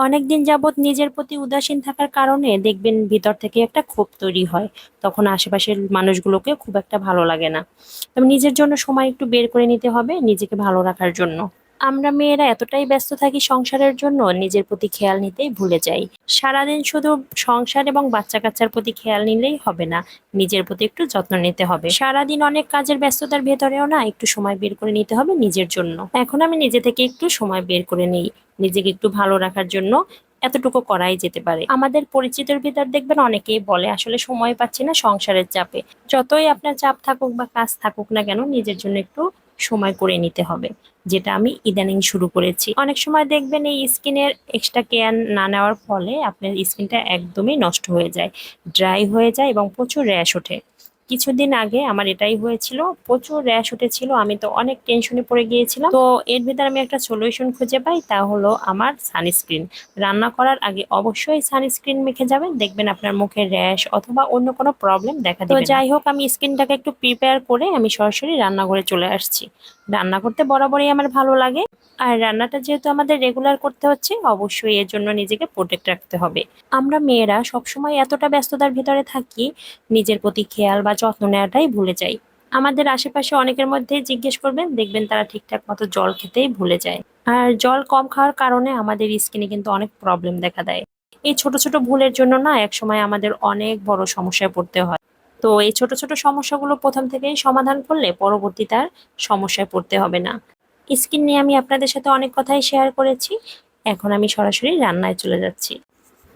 অনেক দিন যাবৎ নিজের প্রতি উদাসীন থাকার কারণে দেখবেন ভিতর থেকে একটা ক্ষোভ তৈরি হয়। তখন আশেপাশের মানুষগুলোকে খুব একটা ভালো লাগে না। তবে নিজের জন্য সময় একটু বের করে নিতে হবে, নিজেকে ভালো রাখার জন্য। আমরা মেয়েরা এতটাই ব্যস্ত থাকি সংসারের জন্য, নিজের প্রতি খেয়াল নিতেই ভুলে যাই। সারাদিন শুধু সংসার এবং বাচ্চা কাচ্চার প্রতি খেয়াল নিলেই হবে না, নিজের প্রতি একটু যত্ন নিতে হবে। সারাদিন অনেক কাজের ব্যস্ততার ভেতরেও না একটু সময় বের করে নিতে হবে নিজের জন্য। এখন আমি নিজে থেকে একটু সময় বের করে নিই, নিজেকে একটু ভালো রাখার জন্য এতটুকু করাই যেতে পারে। আমাদের পরিচিতের ভিতর দেখবেন অনেকেই বলে, আসলে সময় পাচ্ছি না সংসারের চাপে। যতই আপনার চাপ থাকুক বা কাজ থাকুক না কেন, নিজের জন্য একটু সময় করে নিতে হবে, যেটা আমি ইদানিং শুরু করেছি। অনেক সময় দেখবেন এই স্কিনের এক্সট্রা কেয়ার না নেওয়ার ফলে আপনার স্কিনটা একদমই নষ্ট হয়ে যায় ড্রাই হয়ে যায় এবং প্রচুর র্যাশ ওঠে। কিছুদিন আগে আমার এটাই হয়েছিল প্রচুর র্যাশ উঠেছিল আমি তো অনেক টেনশনে পড়ে গিয়েছিলাম। তো এর ভিতরে আমি একটা সলিউশন খুঁজে পাই তা হলো আমার সানস্ক্রিন রান্না করার আগে অবশ্যই সানস্ক্রিন মেখে যাবেন দেখবেন আপনার মুখে র্যাশ অথবা অন্য কোনো প্রবলেম দেখা দেবে তো যাই হোক আমি স্কিনটাকে একটু প্রিপেয়ার করে আমি সরাসরি রান্নাঘরে চলে আসছি। রান্না করতে বরাবরই আমার ভালো লাগে। আর রান্নাটা যেহেতু আমাদের রেগুলার করতে হচ্ছে, অবশ্যই এর জন্য নিজেকে প্রোটেক্ট রাখতে হবে। আমরা মেয়েরা সবসময় এতটা ব্যস্ততার ভিতরে থাকি, নিজের প্রতি খেয়াল বা যত্ন নেওয়াটাই ভুলে যাই। আমাদের আশেপাশে অনেকের মধ্যে জিজ্ঞেস করবেন, দেখবেন তারা ঠিকঠাক মতো জল খেতেই ভুলে যায়। আর জল কম খাওয়ার কারণে আমাদের স্কিনে কিন্তু অনেক প্রবলেম দেখা দেয়। এই ছোট ছোট ভুলের জন্য না একসময় আমাদের অনেক বড় সমস্যায় পড়তে হয়। তো এই ছোট ছোট সমস্যাগুলো প্রথম থেকেই সমাধান করলে পরবর্তী তার সমস্যায় পড়তে হবে না। স্কিন নিয়ে আমি আপনাদের সাথে অনেক কথাই শেয়ার করেছি। এখন আমি সরাসরি রান্নায় চলে যাচ্ছি।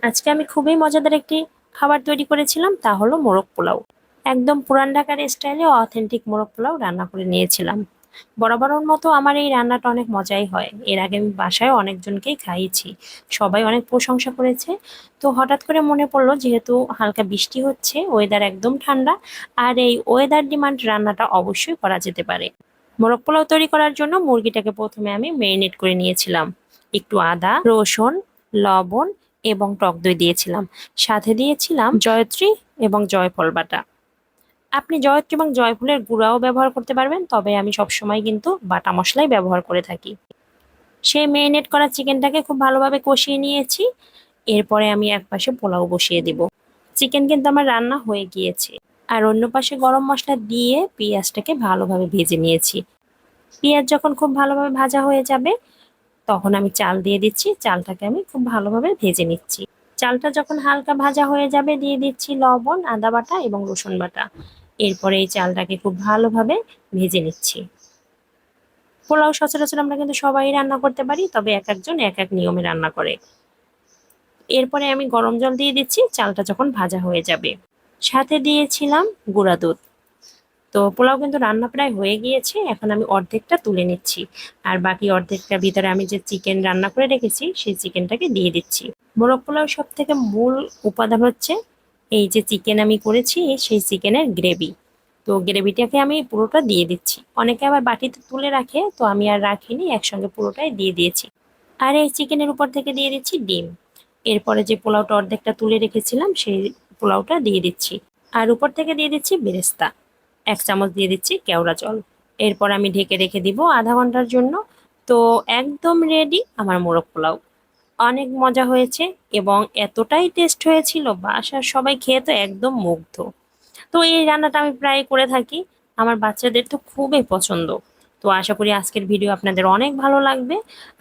আজকে আমি খুবই মজাদার একটি খাবার তৈরি করেছিলাম, তা হলো মোরগ পোলাও। একদম পুরান ঢাকার স্টাইলে অথেন্টিক মোরগ পোলাও রান্না করে নিয়েছিলাম। বরাবরের মতো আমার এই রান্নাটা অনেক মজাই হয়। এর আগে আমি বাসায় অনেকজনকেই খাইয়েছি। সবাই অনেক প্রশংসা করেছে। তো হঠাৎ করে মনে পড়ল, যেহেতু হালকা বৃষ্টি হচ্ছে ওয়েদার একদম ঠান্ডা, আর এই ওয়েদার ডিমান্ড রান্নাটা অবশ্যই করা যেতে পারে। মোরগ পোলাও তৈরি করার জন্য মুরগিটাকে প্রথমে আমি মেরিনেট করে নিয়েছিলাম। একটু আদা, রসুন, লবণ এবং টক দই দিয়েছিলাম। সাথে দিয়েছিলাম জয়ত্রী এবং জয়ফল বাটা। আপনি জয়ত্রী এবং জয়ফলের গুঁড়াও ব্যবহার করতে পারবেন, তবে আমি সবসময় কিন্তু বাটা মশলাই ব্যবহার করে থাকি। সেই মেরিনেট করা চিকেনটাকে খুব ভালোভাবে কষিয়ে নিয়েছি। এরপরে আমি এক পাশে পোলাও বসিয়ে দেব। চিকেন কিন্তু আমার রান্না হয়ে গিয়েছে। আর অন্য পাশে গরম মশলা দিয়ে পেঁয়াজটাকে ভালোভাবে ভেজে নিয়েছি। পেঁয়াজ যখন খুব ভালোভাবে ভাজা হয়ে যাবে, তখন আমি চাল দিয়ে দিচ্ছি। চালটাকে আমি খুব ভালোভাবে ভেজে নিচ্ছি। চালটা যখন হালকা ভাজা হয়ে যাবে, দিয়ে দিচ্ছি লবণ, আদা বাটা এবং রসুন বাটা। এরপরে এই চালটাকে খুব ভালোভাবে ভেজে নিচ্ছি। পোলাও সচরাচর আমরা কিন্তু সবাই রান্না করতে পারি, তবে এক একজন এক এক নিয়মে রান্না করে। এরপরে আমি গরম জল দিয়ে দিচ্ছি, চালটা যখন ভাজা হয়ে যাবে। সাথে দিয়েছিলাম গুঁড়া দুধ। তো পোলাও কিন্তু রান্না প্রায় হয়ে গিয়েছে, এখন আমি অর্ধেকটা তুলে নিচ্ছি। আর বাকি অর্ধেকটার ভিতরে আমি যে চিকেন রান্না করে রেখেছি, সেই চিকেনটাকে দিয়ে দিচ্ছি। মোরগ পোলাও সব থেকে মূল উপাদান হচ্ছে এই যে চিকেন আমি করেছি, সেই চিকেনের গ্রেভি। তো গ্রেভিটাকে আমি পুরোটা দিয়ে দিচ্ছি। অনেকে আবার বাটিতে তুলে রাখে, তো আমি আর রাখিনি, একসঙ্গে পুরোটাই দিয়ে দিয়েছি। আর এই চিকেনের উপর থেকে দিয়ে দিচ্ছি ডিম। এরপরে যে পোলাওটা অর্ধেকটা তুলে রেখেছিলাম, সেই পোলাওটা দিয়ে দিচ্ছি। আর উপর থেকে দিয়ে দিচ্ছি বেরেস্তা। এক চামচ দিয়ে দিচ্ছি কেওড়া জল। এরপর আমি ঢেকে রেখে দিব আধা ঘণ্টার জন্য। তো একদম রেডি আমার মোরগ পোলাও। অনেক মজা হয়েছে এবং এতটাই টেস্ট হয়েছিল, বাসার সবাই খেয়ে তো একদম মুগ্ধ। তো এই রান্নাটা আমি প্রায় করে থাকি। আমার বাচ্চাদের তো খুবই পছন্দ। তো আশা করি আজকের ভিডিও আপনাদের অনেক ভালো লাগবে।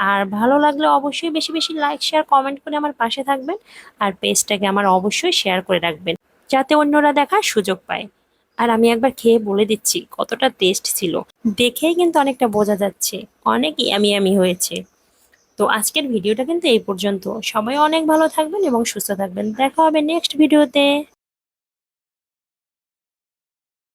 আর ভালো লাগলে অবশ্যই বেশি বেশি লাইক শেয়ার কমেন্ট করে আমার পাশে থাকবেন। আর পেজটাকে আমার অবশ্যই শেয়ার করে রাখবেন, যাতে অন্যরা দেখার সুযোগ পায়। আর আমি একবার খেয়ে বলে দিচ্ছি, কতটা টেস্ট ছিল। দেখেই কিন্তু অনেকটা বোঝা যাচ্ছে, অনেক ইয়ামি ইয়ামি হয়েছে। তো আজকের ভিডিওটা কিন্তু এই পর্যন্ত। সবাই অনেক ভালো থাকবেন এবং সুস্থ থাকবেন। দেখা হবে নেক্সট ভিডিওতে